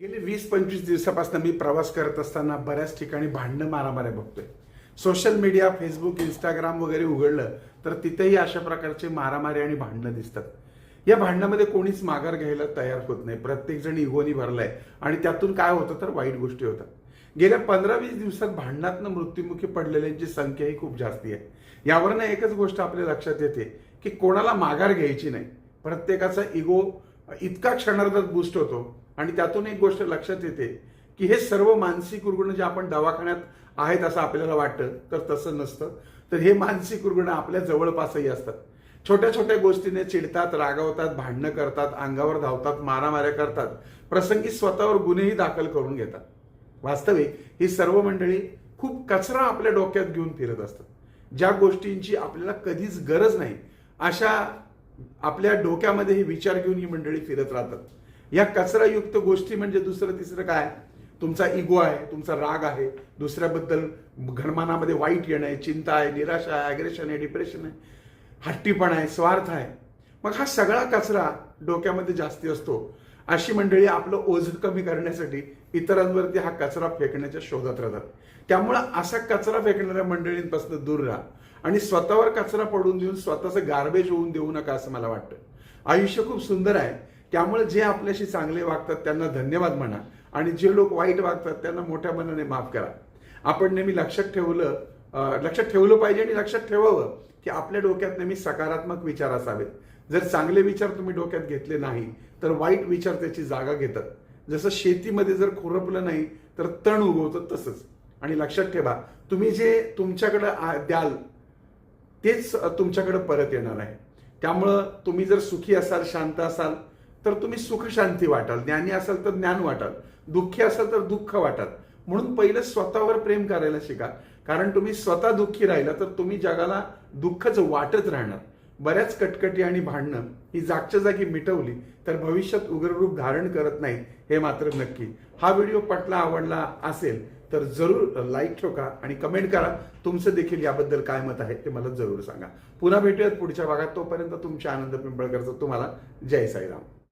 गेले वीस पंचवीस दिवसापासून मी प्रवास करत असताना बऱ्याच ठिकाणी भांडणं मारामाऱ्या बघतोय. सोशल मीडिया फेसबुक इंस्टाग्राम वगैरे उघडलं तर तिथेही अशा प्रकारचे मारामारी आणि भांडणं दिसतात. या भांडणामध्ये कोणीच माघार घ्यायला तयार होत नाही. प्रत्येक जण इगोनी भरलाय. आणि त्यातून काय होतं तर वाईट गोष्टी होतात. गेल्या पंधरा वीस दिवसात भांडणातनं मृत्युमुखी पडलेल्यांची संख्या ही खूप जास्ती आहे. यावरनं एकच गोष्ट आपल्या लक्षात येते की कोणाला माघार घ्यायची नाही. प्रत्येकाचा इगो इतका क्षणार्धात बूस्ट होतो आणि त्यातून एक गोष्ट लक्षात येते की हे सर्व मानसिक रुग्ण जे आपण दवाखान्यात आहेत असं आपल्याला वाटतं तर तसं नसतं. तर हे मानसिक रुग्ण आपल्या जवळपासही असतात. छोट्या छोट्या गोष्टीने चिडतात रागावतात भांडणं करतात अंगावर धावतात मारामाऱ्या करतात. प्रसंगी स्वतःवर गुन्हेही दाखल करून घेतात. वास्तविक ही सर्व मंडळी खूप कचरा आपल्या डोक्यात घेऊन फिरत असतात. ज्या गोष्टींची आपल्याला कधीच गरज नाही अशा आपल्या डोक्यामध्ये हे विचार घेऊन ही मंडळी फिरत राहतात. या कचरायुक्त गोष्टी म्हणजे दुसरं तिसरं काय? तुमचा इगो आहे तुमचा राग आहे. दुसऱ्याबद्दल घनमानामध्ये वाईट येणं आहे चिंता आहे निराशा आहे ॲग्रेशन आहे डिप्रेशन आहे. हट्टीपण आहे स्वार्थ आहे. मग हा सगळा कचरा डोक्यामध्ये जास्ती असतो. अशी मंडळी आपलं ओझं कमी करण्यासाठी इतरांवरती हा कचरा फेकण्याच्या शोधात राहतात. त्यामुळं असा कचरा फेकणाऱ्या मंडळींपासून दूर राहा. आणि स्वतःवर कचरा पडून देऊन स्वतःचं गार्बेज होऊन देऊ नका असं मला वाटतं. आयुष्य खूप सुंदर आहे. त्यामुळे जे आपल्याशी चांगले वागतात त्यांना धन्यवाद म्हणा. आणि जे लोक वाईट वागतात त्यांना मोठ्या मनाने माफ करा. आपण नेहमी लक्षात ठेवलं लक्षात ठेवलं पाहिजे आणि लक्षात ठेवावं की आपल्या डोक्यात नेहमी सकारात्मक विचार असावेत. जर चांगले विचार तुम्ही डोक्यात घेतले नाही तर वाईट विचार त्याची जागा घेतात. जसं शेतीमध्ये जर खुरपलं नाही तर तण उगवतं तसंच. आणि लक्षात ठेवा तुम्ही जे तुमच्याकडं आ- द्याल तेच तुमच्याकडं परत येणार आहे. त्यामुळं तुम्ही जर सुखी असाल शांत असाल तर तुम्ही सुखशांती वाटाल ज्ञानी असाल तर ज्ञान वाटाल दुःखी असाल तर दुःख वाटाल. म्हणून पहिलं स्वतःवर प्रेम करायला शिका. कारण तुम्ही स्वतः दुःखी राहिला तर तुम्ही जगाला दुःखच वाटत राहणार. बऱ्याच कटकटी आणि भांडणं ही जागच्या जागी मिटवली तर भविष्यात उग्ररूप धारण करत नाही हे मात्र नक्की. हा व्हिडिओ पटला आवडला असेल तर जरूर लाईक ठोका आणि कमेंट करा. तुमचं देखील याबद्दल काय मत आहे ते मला जरूर सांगा. पुन्हा भेटूयात पुढच्या भागात. तोपर्यंत तुमच्या आनंद पिंपळकरचं तुम्हाला. जय साईराम.